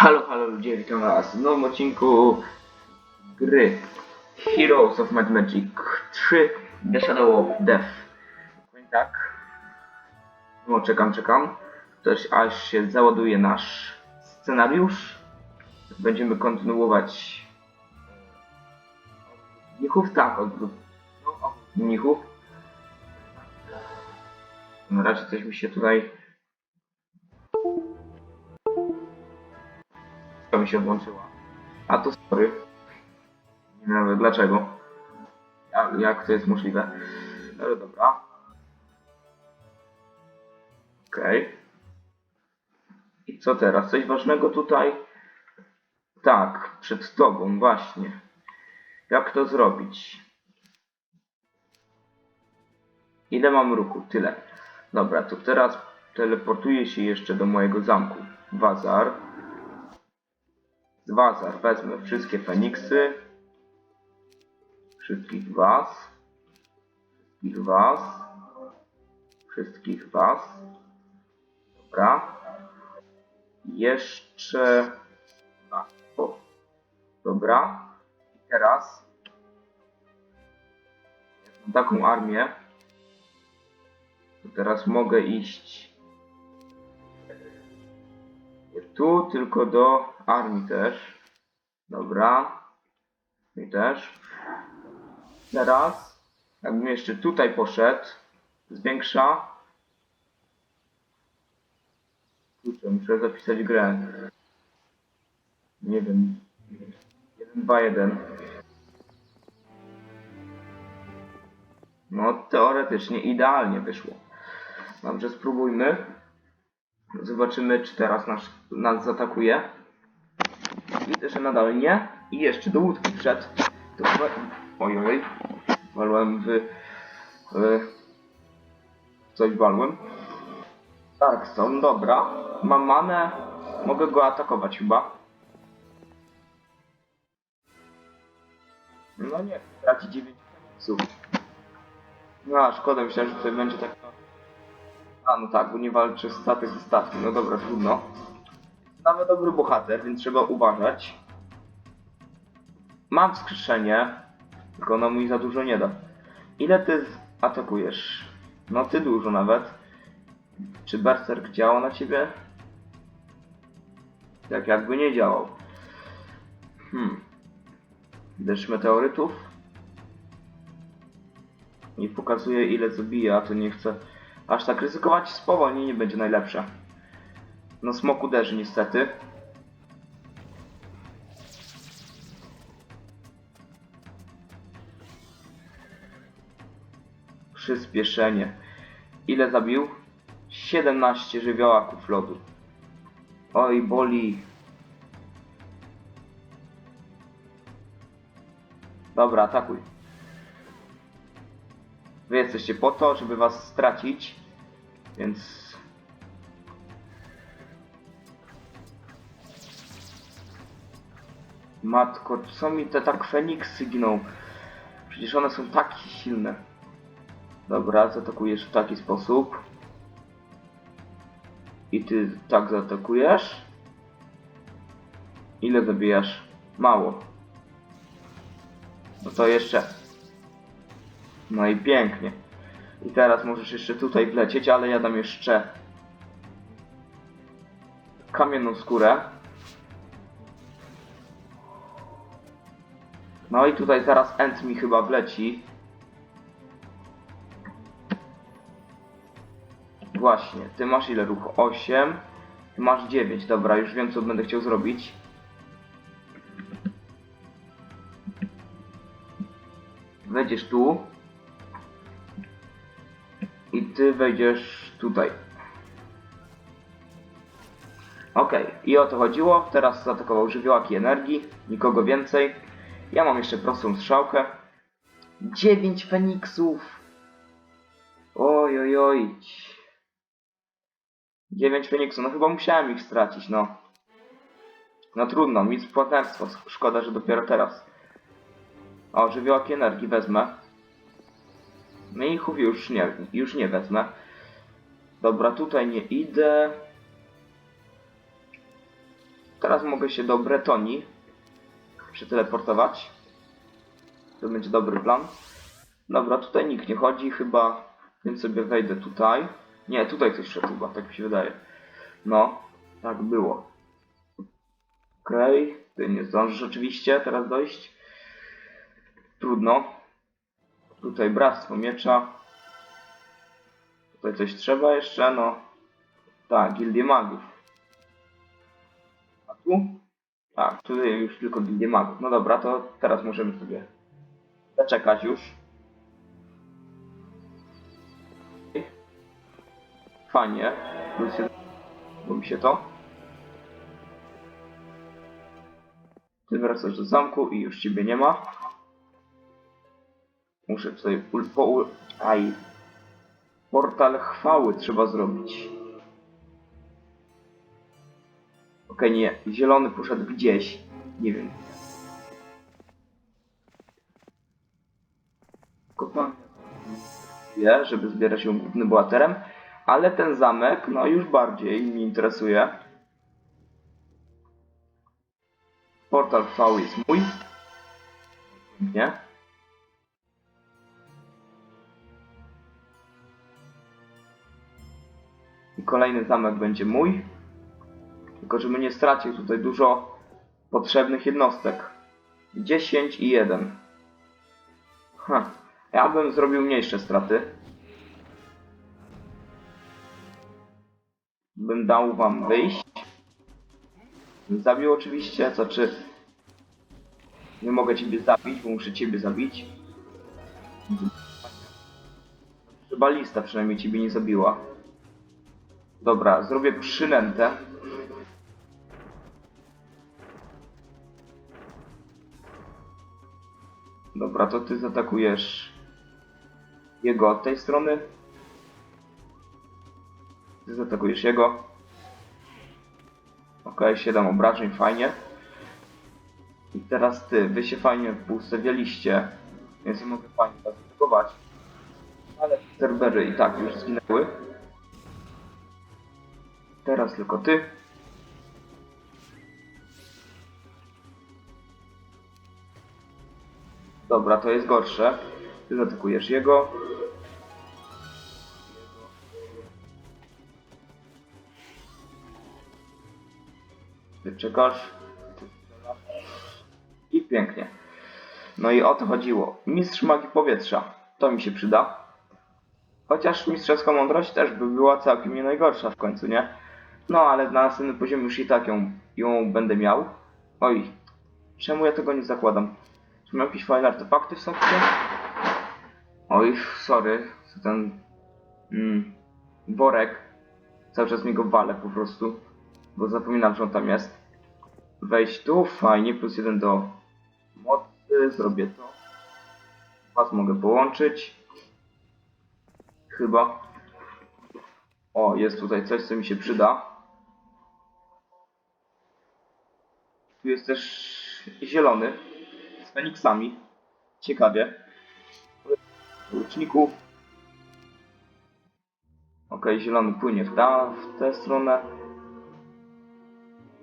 Halo, halo ludzie, witam was w nowym odcinku gry Heroes of Might Magic 3 The Shadow of Death. Powiem tak, no czekam, czekam, też aż się załaduje nasz scenariusz. Będziemy kontynuować Mnichów, tak, odwrót, no. No raczej coś mi się tutaj to mi się włączyła. A to sorry. Nie wiem nawet dlaczego. Jak, to jest możliwe? Ale dobra. Okej. I co teraz? Coś ważnego tutaj? Tak, przed tobą, właśnie. Jak to zrobić? Ile mam ruchu? Tyle. Dobra, to teraz teleportuję się jeszcze do mojego zamku. Bazar. Z Wazar wezmę wszystkie Feniksy. Wszystkich was. Wszystkich was. Wszystkich was. Dobra. Jeszcze... A, o. Dobra. I teraz... Mam taką armię. To teraz mogę iść tu, tylko do armii też. Dobra. I też. Teraz, jakbym jeszcze tutaj poszedł, zwiększa. Kurczę, muszę zapisać grę. Nie wiem. 1, 2, 1. No, teoretycznie idealnie wyszło. Dobrze, spróbujmy. Zobaczymy, czy teraz nas, nas zaatakuje. Widzę, że nadal nie. I jeszcze do łódki wszedł. To chyba... Oj, oj. Walłem w... w... Coś walłem. Tak, są, dobra. Mam manę. Mogę go atakować chyba. No nie, traci 9 psów. No, szkoda, myślałem, że tutaj będzie tak... A, no tak, bo nie walczy statek ze statkiem. No dobra, trudno. Nawet dobry bohater, więc trzeba uważać. Mam wskrzeszenie, tylko ono mi za dużo nie da. Ile ty atakujesz? No ty dużo nawet. Czy Berserk działa na ciebie? Tak jakby nie działał. Hmm. Deszcz meteorytów. Nie pokazuje ile zabija, to nie chcę aż tak ryzykować. Spowolnienie będzie najlepsze. No smok uderzy niestety. Przyspieszenie. Ile zabił? 17 żywiołaków lodu. Oj, boli. Dobra, atakuj. Wy jesteście po to, żeby was stracić, więc... Matko, co mi te tak Feniksy giną? Przecież one są takie silne. Dobra, zaatakujesz w taki sposób. I ty tak zaatakujesz? Ile zabijasz? Mało. No to jeszcze. No i pięknie. I teraz możesz jeszcze tutaj wlecieć, ale ja dam jeszcze kamienną skórę. No i tutaj zaraz End mi chyba wleci. Właśnie, ty masz ile ruchu? 8. Ty masz 9. Dobra, już wiem co będę chciał zrobić. Wejdziesz tu. Ty wejdziesz tutaj. Okej, i o to chodziło. Teraz zaatakował żywiołaki energii. Nikogo więcej. Ja mam jeszcze prostą strzałkę. 9 Feniksów! Oj, oj, oj. 9 Feniksów. No chyba musiałem ich stracić, no. No trudno, mistrz płatnerstwo. Szkoda, że dopiero teraz. O, żywiołaki energii wezmę. Mnichów już nie, już nie wezmę. Dobra, tutaj nie idę. teraz mogę się do Bretonii przeteleportować. To będzie dobry plan. Dobra, tutaj nikt nie chodzi chyba, więc sobie wejdę tutaj. Nie, tutaj ktoś szedł chyba, tak mi się wydaje. No, tak było. Okej, ty nie zdążysz oczywiście teraz dojść. Trudno. Tutaj bractwo miecza. Tutaj coś trzeba jeszcze, no. Tak, gildię magów. A tu? Tak, tutaj już tylko gildię magów. No dobra, to teraz możemy sobie zaczekać już. Fajnie. Bo mi się to. Ty wracasz do zamku i już ciebie nie ma. Muszę tutaj ul, po, ul, aj. Portal chwały trzeba zrobić. Okej, nie. Zielony poszedł gdzieś. Nie wiem. Kopalnia. Żeby zbierać ją głównym bohaterem. Ale ten zamek, no już bardziej mnie interesuje. Portal V jest mój. Nie? I kolejny zamek będzie mój. Tylko żebym nie stracił tutaj dużo potrzebnych jednostek. 10 i 1. Ha. Ja bym zrobił mniejsze straty. Bym dał wam wyjść. Zabił oczywiście, co czy nie mogę ciebie zabić, bo muszę ciebie zabić. Chyba lista przynajmniej ciebie nie zabiła. Dobra, zrobię przynętę. Dobra, to ty zaatakujesz jego od tej strony. Ty zaatakujesz jego. Okej, 7 obrażeń, fajnie. I teraz ty, wy się fajnie ustawialiście, więc ja mogę fajnie zaatakować. Ale serwery i tak już zginęły. Teraz tylko ty. Dobra, to jest gorsze. Ty zaatakujesz jego. Ty czekasz. I pięknie. No i o to chodziło. Mistrz magii powietrza. To mi się przyda. Chociaż mistrzowska mądrość też by była całkiem nie najgorsza w końcu, nie? No ale na następnym poziomie już i tak ją, ją będę miał. Oj, czemu ja tego nie zakładam? Czy mam jakieś fajne artefakty w sobie? Oj, sorry, ten mm, worek. Cały czas mi go walę po prostu, bo zapominam, że on tam jest. Wejść tu, fajnie, plus jeden do mocy, zrobię to. Was mogę połączyć. Chyba. O, jest tutaj coś, co mi się przyda. Tu jest też zielony z Feniksami. Ciekawie. Łuczników. Ok, zielony płynie w, ta, w tę stronę.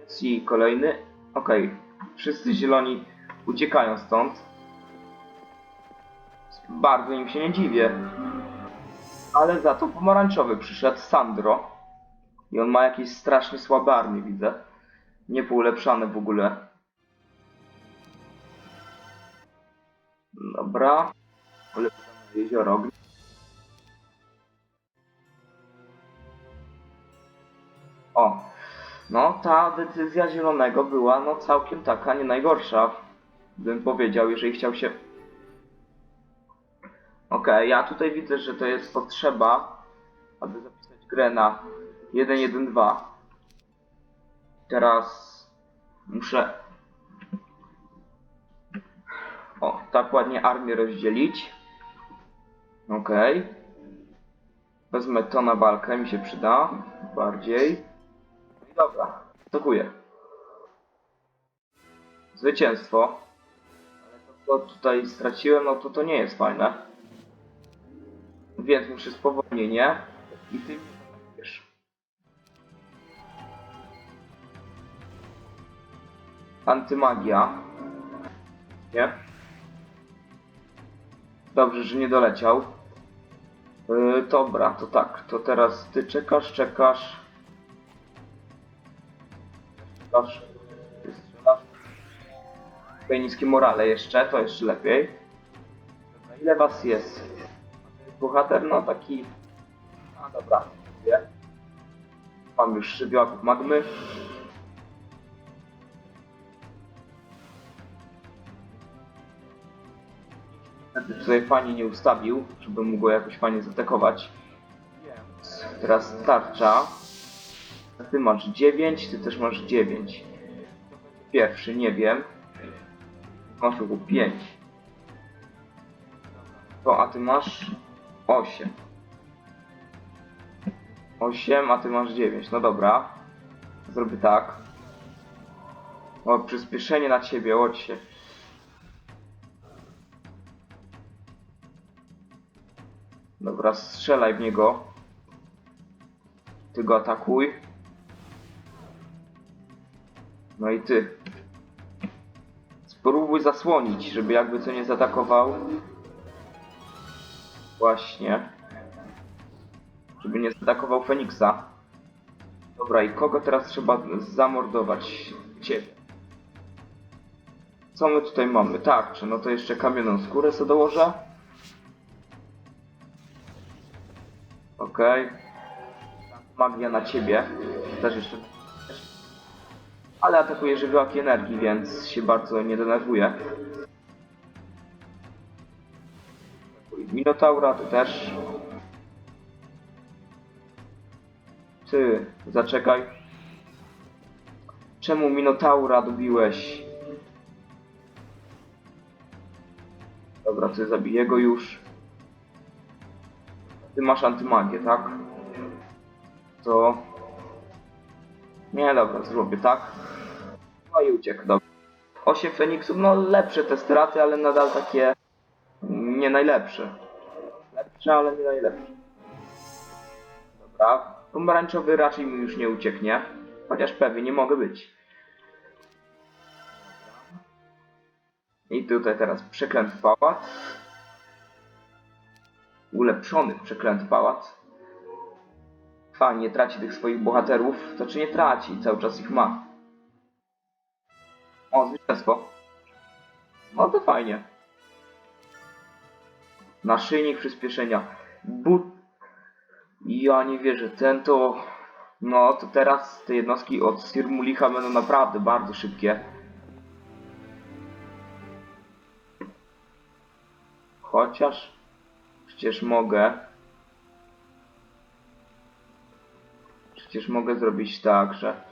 Jest i kolejny. Ok, wszyscy zieloni uciekają stąd. Bardzo im się nie dziwię. Ale za to pomarańczowy przyszedł Sandro. I on ma jakieś strasznie słabe armie, widzę. Niepoulepszane w ogóle. Dobra. Ulepszone jezioro. O. No, ta decyzja zielonego była no całkiem taka nie najgorsza. Bym powiedział, jeżeli chciał się Okej, ja tutaj widzę, że to jest potrzeba, aby zapisać grę na 1.1.2. Teraz muszę o, tak ładnie armię rozdzielić. Okej. Wezmę to na walkę, mi się przyda bardziej. No dobra, atakuję. Zwycięstwo. Ale to, co tutaj straciłem, no to to nie jest fajne. Więc muszę spowolnienie i ty Antymagia. Nie? Dobrze, że nie doleciał. Yy, dobra, to tak, to teraz ty czekasz, czekasz. Czekasz. Ty. Tutaj niskie morale jeszcze, to jeszcze lepiej. Dobra, ile was jest? Bohater, no taki... A dobra, wie. Mam już żywiołków magmy. Wtedy tutaj fajnie nie ustawił, żeby mógł go jakoś fajnie zaatakować. Teraz tarcza. Ty masz 9, ty też masz 9. Pierwszy, nie wiem. Masz ruchu 5. To, a ty masz 8. 8, a ty masz 9. No dobra. Zrobię tak. O, przyspieszenie na ciebie, chodź się. Dobra, strzelaj w niego. Ty go atakuj. No i ty. Spróbuj zasłonić, żeby jakby co nie zaatakował. Właśnie. Żeby nie zaatakował Feniksa. Dobra, i kogo teraz trzeba zamordować? Ciebie. Co my tutaj mamy? Tarczę, no to jeszcze kamioną skórę sobie dołożę. Okej. Magia na ciebie. Też jeszcze. Ale atakuje żywiołaki energii, więc się bardzo nie denerwuje. Minotaura to też. Ty, zaczekaj. Czemu Minotaura dobiłeś? Dobra, ty zabiję go już. Ty masz antymagię, tak? To... Nie, dobra, zrobię tak. No i uciekł, dobra. 8 Feniksów, no lepsze te straty, ale nadal takie... Nie najlepsze. Lepsze, ale nie najlepsze. Dobra. Pomarańczowy raczej mi już nie ucieknie. Chociaż pewnie nie mogę być. I tutaj teraz przeklęty pałac ulepszony przeklęty pałac. Fajnie, traci tych swoich bohaterów. To czy nie traci, cały czas ich ma. O, zwycięstwo. No to fajnie. Naszyjnik przyspieszenia. But... Ja nie wierzę, ten to... No, to teraz te jednostki od Sirmulicha będą naprawdę bardzo szybkie. Chociaż... Przecież mogę. Przecież mogę zrobić tak, że.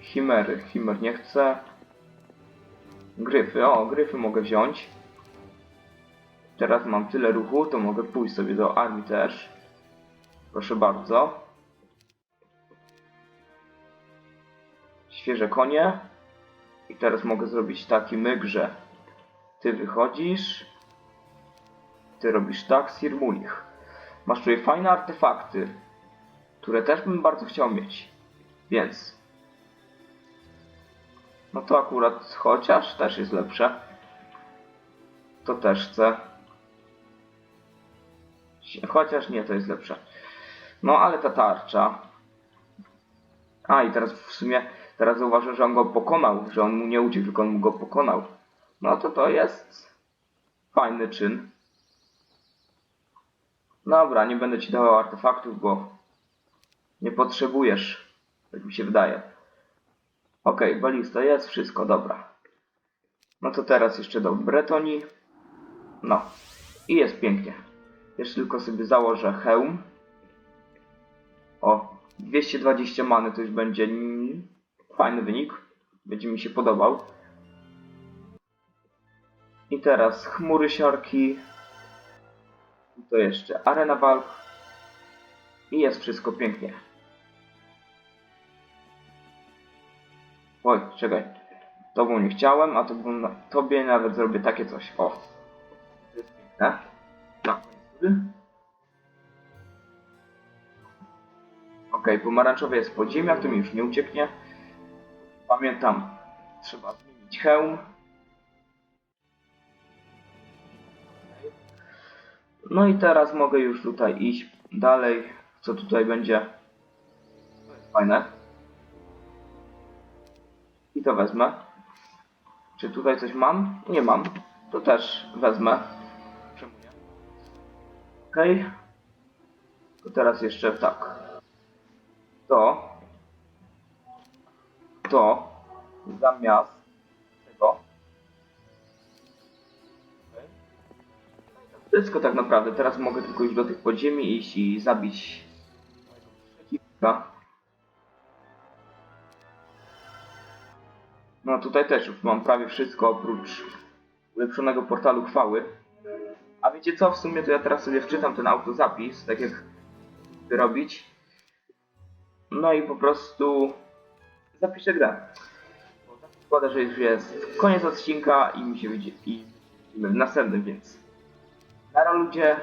Chimery. Chimer nie chcę. Gryfy. O, gryfy mogę wziąć. Teraz mam tyle ruchu, to mogę pójść sobie do armii też. Proszę bardzo. Świeże konie. I teraz mogę zrobić taki myk, że ty wychodzisz, ty robisz tak, Sir Mulich. Masz tutaj fajne artefakty, które też bym bardzo chciał mieć. Więc... No to akurat chociaż też jest lepsze. To też chcę. Chociaż nie, to jest lepsze. No ale ta tarcza. A i teraz w sumie, teraz zauważyłem, że on go pokonał, że on mu nie uciekł, tylko on mu go pokonał. No to to jest fajny czyn. Dobra, nie będę ci dawał artefaktów, bo nie potrzebujesz, tak mi się wydaje. Okej, okay, balista jest, wszystko, dobra. No to teraz jeszcze do Bretonii. No. I jest pięknie. Jeszcze tylko sobie założę hełm. O, 220 many to już będzie fajny wynik. Będzie mi się podobał. I teraz chmury siarki. To jeszcze arena walk. I jest wszystko pięknie. Oj, czekaj. Tobą nie chciałem, a to na, tobie nawet zrobię takie coś. O. To jest piękne. Tak. Okej, pomarańczowy jest w podziemiach, to mi już nie ucieknie. Pamiętam trzeba zmienić hełm. No i teraz mogę już tutaj iść dalej. Co tutaj będzie? Fajne. I to wezmę. Czy tutaj coś mam? Nie mam. To też wezmę. Czemu nie? Okej. To teraz jeszcze tak. To. To. Zamiast Wszystko tak naprawdę. Teraz mogę tylko iść do tych podziemi iść i zabić przeciwnika. No tutaj też już mam prawie wszystko oprócz ulepszonego portalu chwały. A wiecie co? W sumie to ja teraz sobie wczytam ten autozapis, tak jak robić. No i po prostu zapiszę grę. Tak składa, że już jest koniec odcinka i mi się i w następnym, więc nara ludzie,